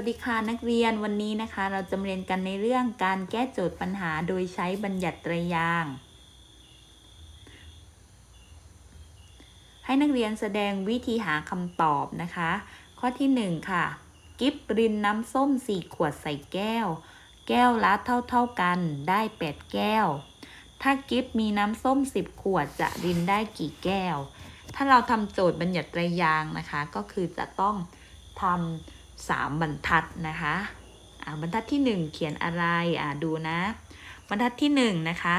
วัสดีค่ะนักเรียนวันนี้นะคะ เราจะเรียนกันในเรื่องการแก้โจทย์ปัญหาโดยใช้บัญญัติตรยาง ให้นักเรียนแสดงวิธีหาคำตอบนะคะ ข้อที่หนึ่งค่ะ กิฟรินน้ำส้ม 4 ขวดใส่แก้ว แก้วละเท่าเท่าๆกันได้ 8 แก้ว ถ้ากิฟมีน้ำส้ม 10 ขวดจะรินได้กี่แก้ว ถ้าเราทำโจทย์บัญญัติตรยางนะคะ ก็คือจะต้องทำ สามบรรทัดนะคะอ่าบรรทัดที่หนึ่งเขียนอะไรอ่าดูนะ บรรทัดที่หนึ่งนะคะ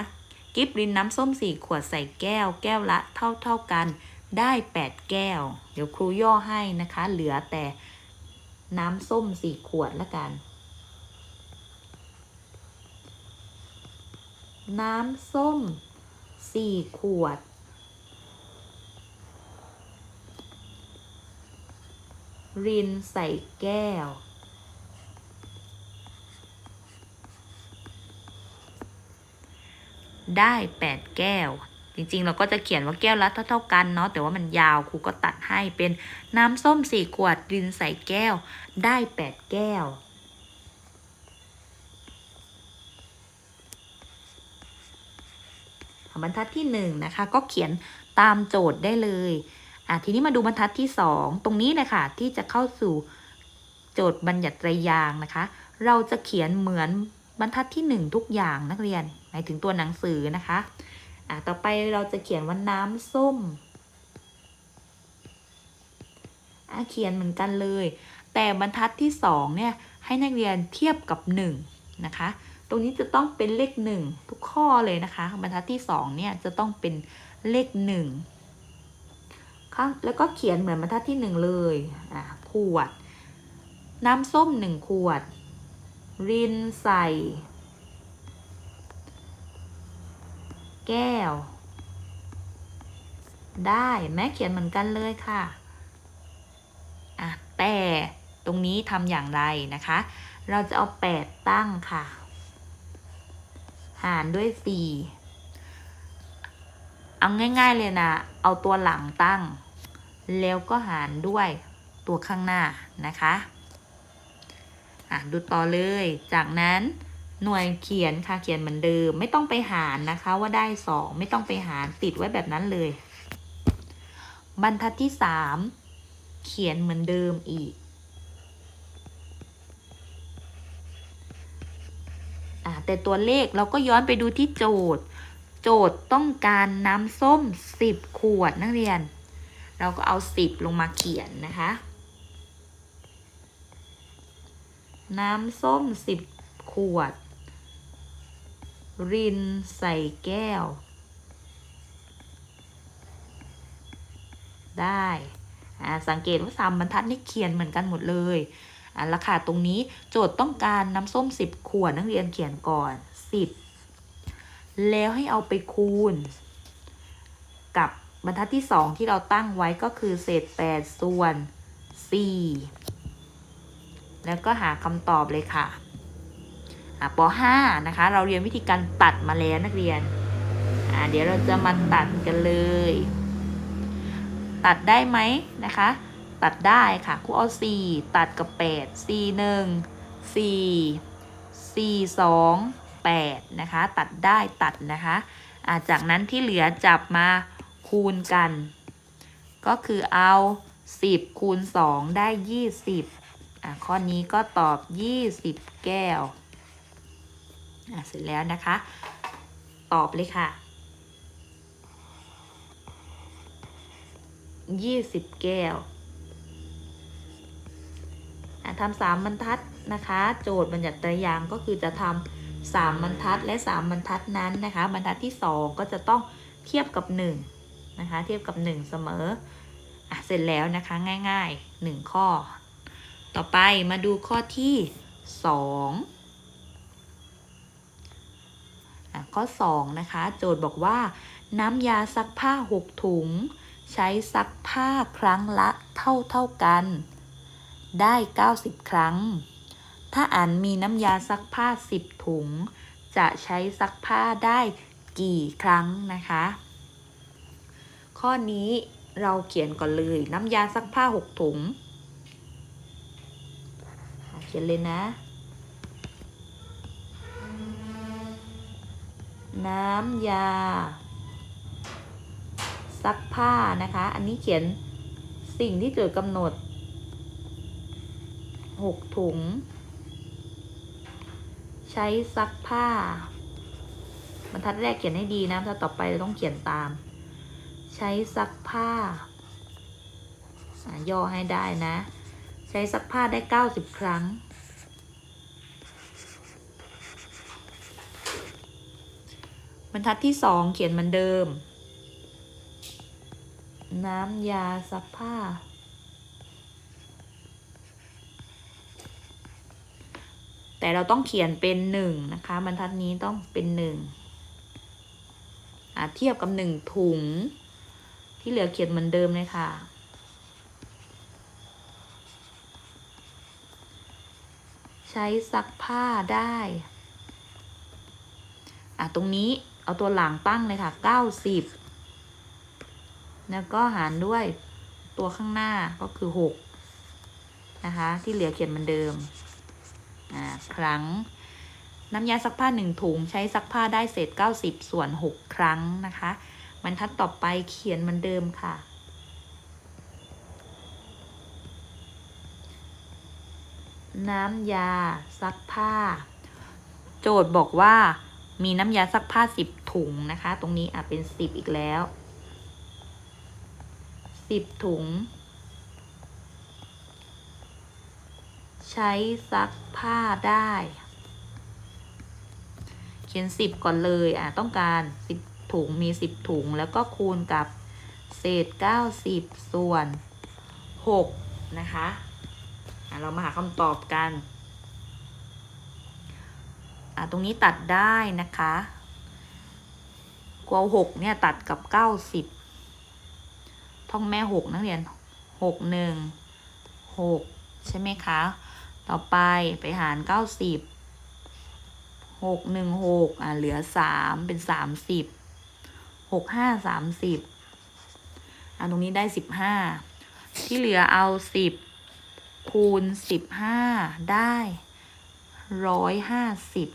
กิฟรินน้ำส้มสี่ขวดใส่แก้ว แก้วละเท่าเท่ากันได้แปดแก้ว เดี๋ยวครูย่อให้นะคะ เหลือแต่น้ำส้มสี่ขวดละกัน น้ำส้มสี่ขวด รินใส่แก้ว ได้8แก้ว จริงๆ เราก็จะเขียนว่าแก้วละเท่าๆกันเนาะแต่ว่ามันยาวครูก็ตัดให้เป็นน้ำส้ม4ขวดรินใส่แก้ว ได้8แก้วบรรทัดที่1นะคะก็เขียนตามโจทย์ได้เลย อะทีนี้มาดูบรรทัดที่ 2 ตรงนี้เลยค่ะ ที่จะเข้าสู่โจทย์บัญญัติไตรยางนะคะ เราจะเขียนเหมือนบรรทัดที่ 1 ทุกอย่างนักเรียนหมายถึงตัวหนังสือนะคะอะต่อไปเราจะเขียนว่าน้ำส้มอะเขียนเหมือนกันเลย แต่บรรทัดที่2เนี่ยให้นักเรียนเทียบกับ1นะคะ ตรงนี้จะต้องเป็นเลข 1 ทุกข้อเลยนะคะ บรรทัดที่2เนี่ยจะต้องเป็นเลข 1 ข้างแล้วก็เขียนเหมือนบรรทัดที่หนึ่งเลยอะขวด น้ำส้มหนึ่งขวด รินใส่ แก้ว ได้แม้เขียนเหมือนกันเลยค่ะอะแต่ตรงนี้ทำอย่างไรนะคะ เราจะเอาแปดตั้งค่ะ หารด้วยสี่เอาง่าย ๆ เลยนะ เอาตัวหลังตั้ง แล้วก็หารด้วยตัวข้างหน้านะคะอะดูต่อเลย จากนั้นหน่วยเขียนค่ะเขียนเหมือนเดิม ไม่ต้องไปหารนะคะว่าได้สองไม่ต้องไปหารติดไว้แบบนั้นเลย บรรทัดที่สามเขียนเหมือนเดิมอีกอแต่ตัวเลขเราก็ย้อนไปดูที่โจทย์ โจทย์ต้องการน้ำส้ม 10 ขวดนักเรียน เราก็เอา 10 ลงมาเขียนนะคะ น้ำส้ม 10 ขวด รินใส่แก้ว ได้อ่าสังเกตว่าสามบรรทัดนี่เขียนเหมือนกันหมดเลยอ่าราคาตรงนี้โจทย์ต้องการน้ำส้ม 10 ขวดนักเรียนเขียนก่อน 10 แล้วให้เอาไปคูณ กับ บรรทัดที่ 2 ที่เราตั้งไว้ก็คือเศษ 8 ส่วน 4 แล้วก็หาคำตอบเลยค่ะะป .5 นะคะ เราเรียนวิธีการตัดมาแล้วนักเรียน เดี๋ยวเราจะมาตัดกันเลย ตัดได้ไหมนะคะ ตัดได้ค่ะครูเอา 4 ตัดกับ 8 4 1 4 4 2 8 นะคะ ตัดได้ตัดนะคะ จากนั้นที่เหลือจับมา คูณกัน ก็คือเอา 10 คูณ 2 ได้ 20อะข้อนี้ก็ตอบ 20 แก้วอะเสร็จแล้วนะคะ ตอบเลยค่ะ 20 แก้วอะทำสามบรรทัดนะคะ โจทย์บัญญัติตรยางก็คือจะทำสามบรรทัดและสามบรรทัดนั้นนะคะ บรรทัดที่สองก็จะต้องเทียบกับหนึ่ง นะคะ เทียบกับหนึ่งเสมออะเสร็จแล้วนะคะง่ายๆหนึ่งข้อ ต่อไปมาดูข้อที่สองอะข้อสองนะคะ โจทย์บอกว่า น้ำยาซักผ้าหกถุง ใช้ซักผ้าครั้งละเท่าเท่ากัน ได้ 90 ครั้ง ถ้าอันมีน้ำยาซักผ้า 10 ถุง จะใช้ซักผ้าได้กี่ครั้งนะคะ ข้อนี้เราเขียนก่อนเลย น้ำยาซักผ้า6ถุง เขียนเลยนะ น้ำยา ซักผ้านะคะ อันนี้เขียนสิ่งที่จทย์กำหนดหกถุง ใช้ซักผ้า บรรทัดแรกเขียนให้ดีนะถ้าต่อไปเราต้องเขียนตาม ใช้ซักผ้าย่อให้ได้นะ ใช้ซักผ้าได้ 90 ครั้ง บรรทัดที่สองเขียนเหมือนเดิม น้ำยาซักผ้า แต่เราต้องเขียนเป็นหนึ่งนะคะ บรรทัดนี้ต้องเป็นหนึ่งเทียบกับหนึ่งถุง ที่เหลือเขียนเหมือนเดิมเลยค่ะ ใช้ซักผ้าได้ อะ ตรงนี้เอาตัวหลังตั้งเลยค่ะ 90 แล้วก็หารด้วยตัวข้างหน้าก็คือ 6 นะคะ ที่เหลือเขียนเหมือนเดิม อ่า ครั้งน้ำยาซักผ้า 1 ถุง ใช้ซักผ้าได้เศษ 90 ส่วน 6 ครั้งนะคะ บรรทัดต่อไปเขียนเหมือนเดิมค่ะ น้ำยาซักผ้า โจทย์บอกว่ามีน้ำยาซักผ้า10ถุงนะคะ ตรงนี้อะเป็น10อีกแล้ว10ถุง ใช้ซักผ้าได้ เขียน10ก่อนเลย อะ ต้องการ10 ถุงมี 10 ถุง แล้วก็คูณกับเศษ 90 ส่วน 6 นะคะ เรามาหาคำตอบกัน ตรงนี้ตัดได้นะคะกลัวหกเนี่ยตัดกับเก้าสิบท่องแม่หกนักเรียนหกหนึ่งหกใช่ไหมคะ ต่อไปไปหารเก้าสิบหกหนึ่งหกอะเหลือสามเป็นสามสิบ หกห้าสามสิบอะตรงนี้ได้สิบห้าที่เหลือเอาสิบคูณสิบห้าได้ร้อยห้าสิบ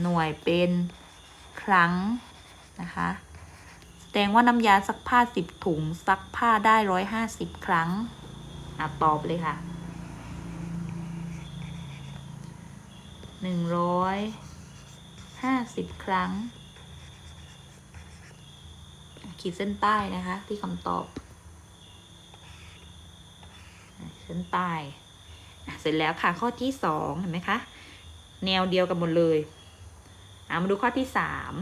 หน่วยเป็นครั้งนะคะแสดงว่าน้ำยาซักผ้าสิบถุงซักผ้าได้ร้อยห้าสิบครั้งอะตอบเลยค่ะหนึ่งร้อยห้าสิบครั้ง ขีดเส้นใต้นะคะ ที่คำตอบเส้นใต้เสร็จแล้วค่ะข้อที่สองเห็นไหมคะ แนวเดียวกันหมดเลยอามาดูข้อที่สาม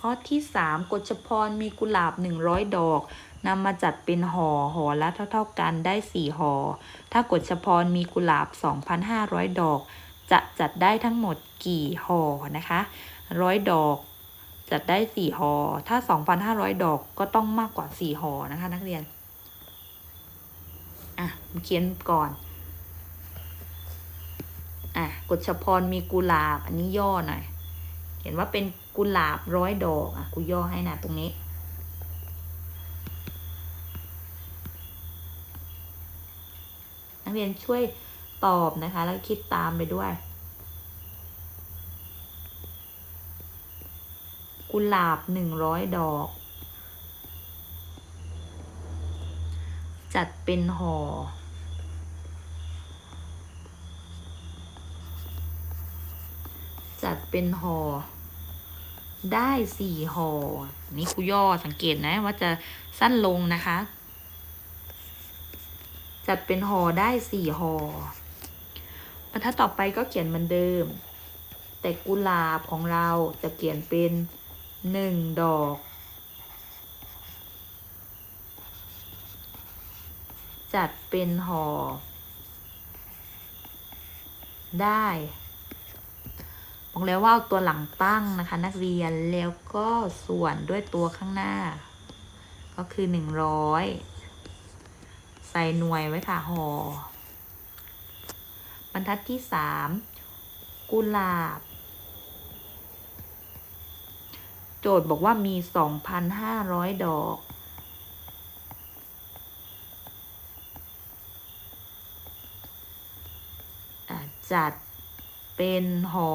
ข้อที่สามกฎชพรมีกุหลาบหนึ่งร้อยดอกนำมาจัดเป็นห่อห่อละเท่า ๆกันได้สี่ห่อถ้ากฎชพรมีกุหลาบสองพันห้าร้อยดอก จะจัดได้ทั้งหมดกี่ห่อนะคะร้อยดอก จัดได้สี่ห่อถ้าสองพันห้าร้อยดอกก็ต้องมากกว่าสี่ห่อนะคะ นักเรียน อะเขียนก่อนอะกฎชพรมีกุหลาบ อันนี้ย่อหน่อยเห็นว่าเป็นกุหลาบร้อยดอก อะกูย่อให้นะตรงนี้ นักเรียนช่วยตอบนะคะ แล้วคิดตามไปด้วย กุหลาบหนึ่งร้อยดอก จัดเป็นห่อ จัดเป็นห่อ ได้สี่ห่อ นี่ครูย่อสังเกตนะว่าจะสั้นลงนะคะ จัดเป็นห่อได้สี่ห่อบรรทัดต่อไปก็เขียนเหมือนเดิม แต่กุหลาบของเราจะเขียนเป็น หนึ่งดอก จัดเป็นห่อ ได้บอกแล้วว่าเอาตัวหลังตั้งนะคะ นักเรียนแล้วก็ส่วนด้วยตัวข้างหน้า ก็คือหนึ่งร้อยใส่หน่วยไว้ค่ะห่อบรรทัดที่สามกุหลาบ โจทย์บอกว่ามี 2,500 ดอก จัดเป็นห่อ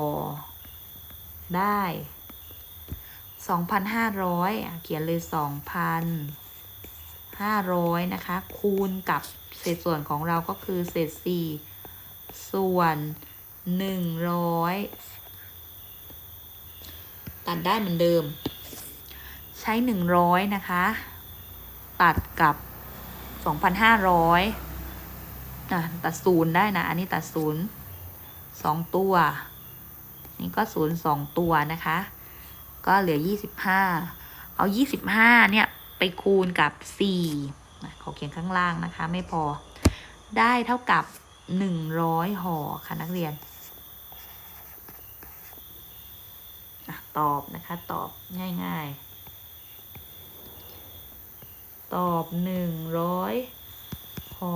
ได้ 2,500 เขียนเลย 2,500 นะคะ คูณกับเศษส่วนของเราก็คือเศษ 4 ส่วน 100 ตัดได้เหมือนเดิม ใช้ 100 นะคะ ตัดกับ 2,500อะตัดศูนย์ได้นะ อันนี้ตัดศูนย์สองตัว นี่ก็ศูนย์สองตัวนะคะ ก็เหลือ 25 เอา 25 เนี่ย ไปคูณกับ 4 นะขอเขียนข้างล่างนะคะ ไม่พอได้เท่ากับ 100ห่อค่ะนักเรียนอะ ตอบนะคะตอบง่าย ๆ ตอบ100ห่อ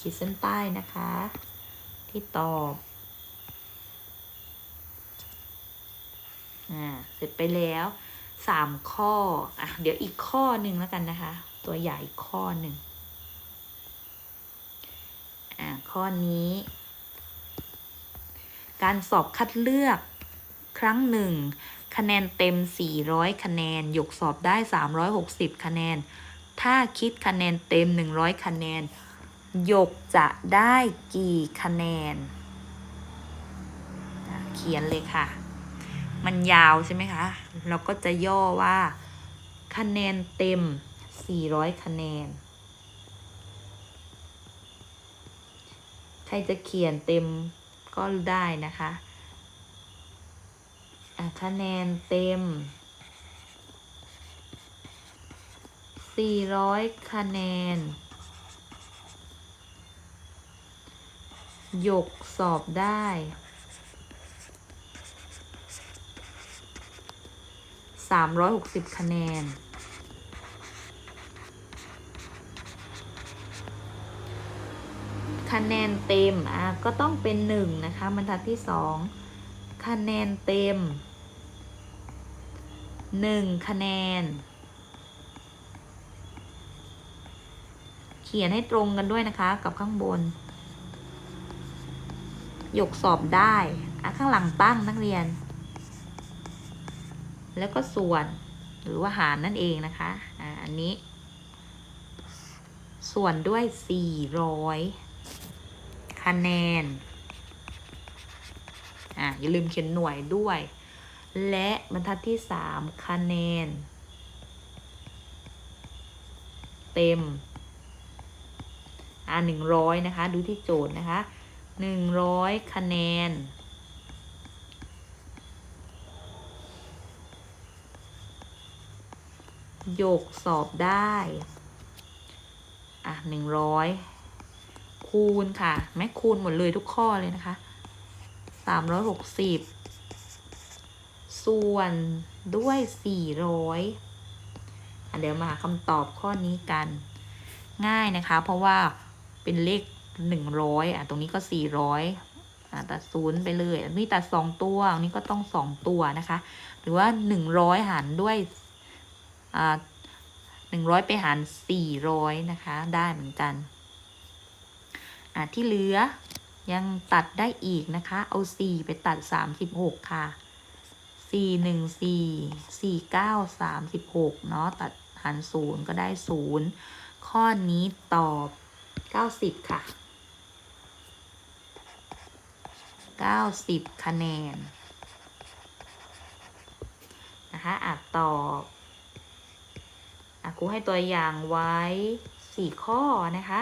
ขีดเส้นใต้นะคะ ที่ตอบอ่าเสร็จไปแล้วสามข้ออะเดี๋ยวอีกข้อหนึ่งแล้วกันนะคะ ตัวใหญ่ข้อหนึ่ง อ่าข้อนี้ การสอบคัดเลือกครั้งหนึ่งคะแนนเต็ม 400 คะแนนยกสอบได้ 360 คะแนน ถ้าคิดคะแนนเต็ม 100 คะแนนยกจะได้กี่คะแนน เขียนเลยค่ะ มันยาวใช่ไหมคะ เราก็จะย่อว่า คะแนนเต็ม 400 คะแนน ใค รจะเขียนเต็มก็ได้นะคะอะคะแนนเต็ม 400 คะแนน ยกสอบได้ 360 คะแนน คะแนนเต็มอะก็ต้องเป็นหนึ่งนะคะบรรทัดที่สองคะแนนเต็มหนึ่งคะแนน เขียนให้ตรงกันด้วยนะคะ กับข้างบน ยกสอบได้อะข้างหลังตั้งนักเรียน แล้วก็ส่วนหรือว่าหารนั่นเองนะคะ อ่าอันนี้ ส่วนด้วย 400 คะแนน อ่าอย่าลืมเขียนหน่วยด้วย และบรรทัดที่3คะแนน เต็ม อ่า100นะคะ ดูที่โจทย์นะคะ100คะแนนยกสอบได้ อะหนึ่งร้อย คูณค่ะแม่คูณหมดเลยทุกข้อเลยนะคะสามร้อยหกสิบส่วนด้วยสี่ร้อยเดี๋ยวมาหาคำตอบข้อนี้กัน ง่ายนะคะ เพราะว่าเป็นเลขหนึ่งร้อยอะตรงนี้ก็สี่ร้อยตัดศูนย์ไปเลยอันนี้ตัดสองตัวอันนี้ก็ต้องสองตัวนะคะ หรือว่าหนึ่งร้อยหารด้วยอ่าหนึ่งร้อยไปหารสี่ร้อยนะคะ ได้เหมือนกัน ที่เหลือยังตัดได้อีกนะคะ เอาสี่ไปตัดสามสิบหกค่ะสี่หนึ่งสี่สี่เก้าสามสิบหกเนาะตัดหารศูนย์ก็ได้ศูนย์ข้อนี้ตอบเก้าสิบค่ะเก้าสิบคะแนน นะคะอะตอบอะครูให้ตัวอย่างไว้สี่ข้อนะคะ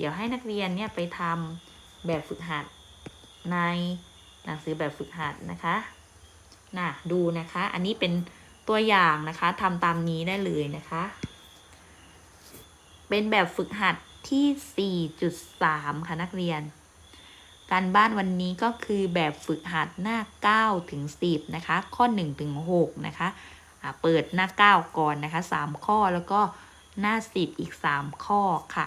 เดี๋ยวให้นักเรียนเนี่ยไปทำแบบฝึกหัดในหนังสือแบบฝึกหัดนะคะน่ะดูนะคะ อันนี้เป็นตัวอย่างนะคะทำตามนี้ได้เลยนะคะ เป็นแบบฝึกหัดที่ 4.3 ค่ะนักเรียน การบ้านวันนี้ก็คือแบบฝึกหัดหน้า 9 ถึง 10 นะคะ ข้อ 1 ถึง 6 นะคะะเปิดหน้า 9 ก่อนนะคะ 3 ข้อแล้วก็หน้า 10 อีก 3 ข้อค่ะ